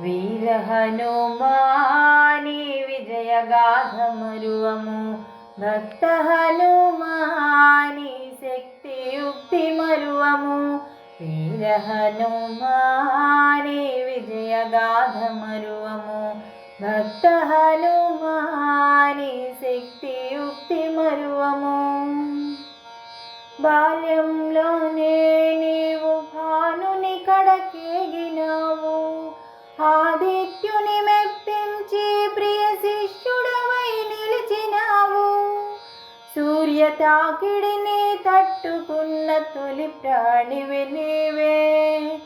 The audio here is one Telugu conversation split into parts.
వీర హనుమాని విజయగాథమరువము భక్త హనుమాని శక్తి యుక్తి మరువము. వీర హనుమాని విజయగాథమరువము భక్త హనుమాని శక్తి యుక్తి మరువము. బాల్యంలోనే నీవు భానుని కడకేగినావు. ప్రియ తాకిడిని తట్టుకున్న తొలి ప్రాణివి నీవే.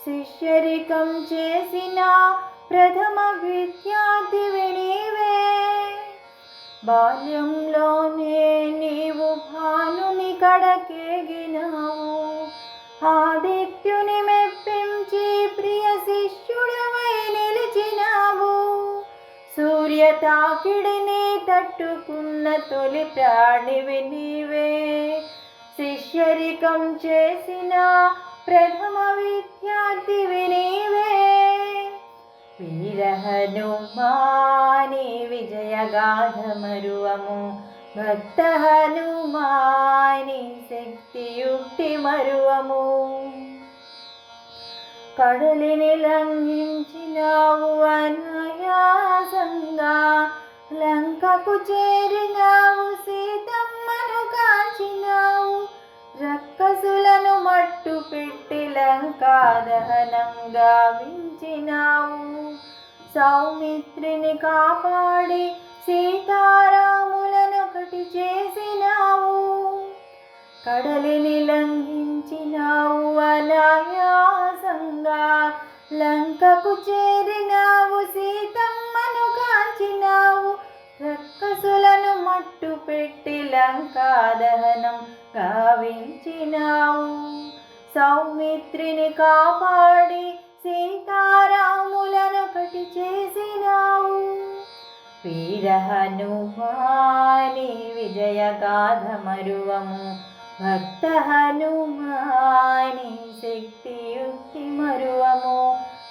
శిష్యరికం చేసిన ప్రథమ విద్యార్థివి నీవే. బాల్యంలోనే నీవు భానుని కడకేగినావు. ఆదిత్యుని మెప్పించి సూర్య తాకిడిని తట్టుకున్న తొలి ప్రాణివి నీవే శిష్యరికం చేసిన ప్రథమ విద్యార్థివి నీవే వీర హనుమాని విజయగాథమరువము భక్త హనుమాని శక్తియుక్తి మరువము కడలిని లంఘించినావు అనాయాసంగా. లంకకు చేరినావు సీతమ్మను కాచినావు రక్కసులను మట్టు పెట్టి లంకా దహనంగా వించినావు. సౌమిత్రిని కాపాడి సీతారాములను ఒకటి చేసినావు. కడలిని లంకకు చేరినావు సీతమ్మను కాచినావు. రక్కసులను మట్టు పెట్టి లంకాదహనం గావించినావు. సౌమిత్రిని కాపాడి సీతారాములను కటి చేసినావు. వీర హనుమాని మరువము. గాథమరువము భక్త హనుమాని శక్తి యుక్తి మరువము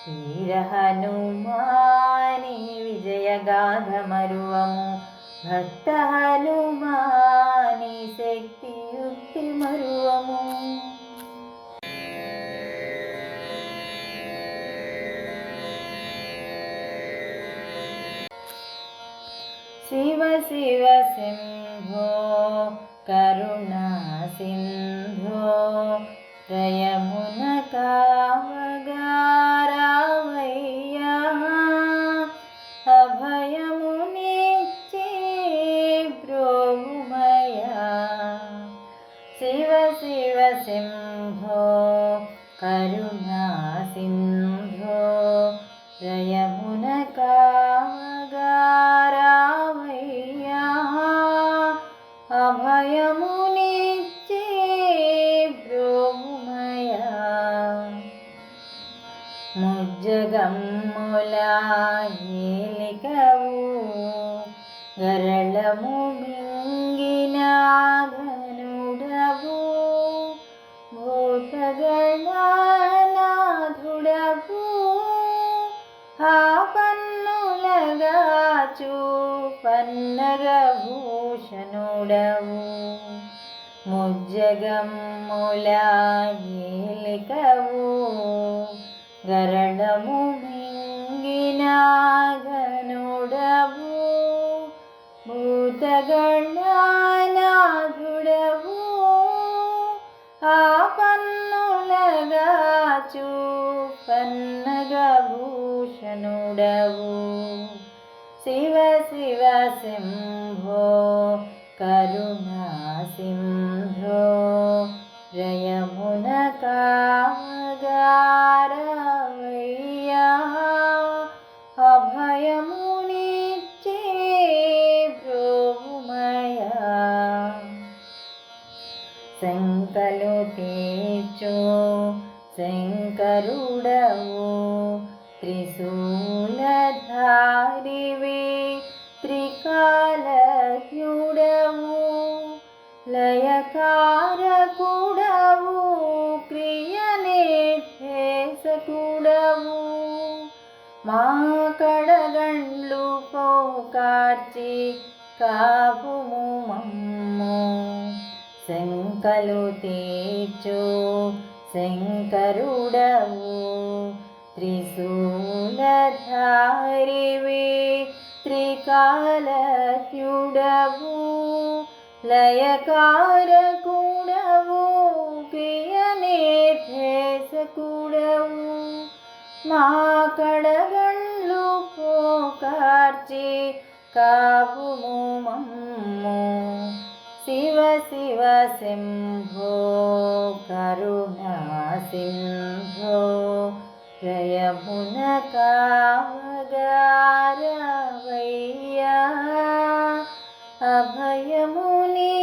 వీర హనుమాని విజయ గాథమరువము భక్త హనుమాని శక్తి యుక్తి మరువము శివ శివ సింహో కరుణా సింధో రయమున కావగారావయ్యా అభయమునిచ్చే బ్రోమయా శివ శివ సింహో కరుణా సింధో రయమున ముజ్జగమ్ములా ఏలికవు గరళము మింగినాధనుడవు భూతగణనాథుడవు ఆ పన్నులగాచు పన్నగభూషణుడవు ముజ్జగమ్ముల ఏలికవు గరళము మింగినాగనుడవు భూతగణనాథుడవు ఆ పన్నులగాచు పన్నగభూషణుడవు శివ శివ సింహో కరుణా సింధో జయమున శంకలు తీర్చు శంకరుడవు త్రిశూలధారివి త్రికాలజ్ఞుడవు లయకారకుడవు క్రియనిర్దేశకుడవు. మా కడగండ్లు పోకార్చి కాపు శంకలు తీర్చు శంకరుడవు త్రిశూలధారివి త్రికాలత్యుడవు లయకారకుడవు ప్రియనిర్దేశకుడవు. మా కడగండ్లు పోకార్చి కాపుము మమ్ము. శివ శివ శంభో కరుణా సింధో జయమున కావగారవయ్యా అభయముని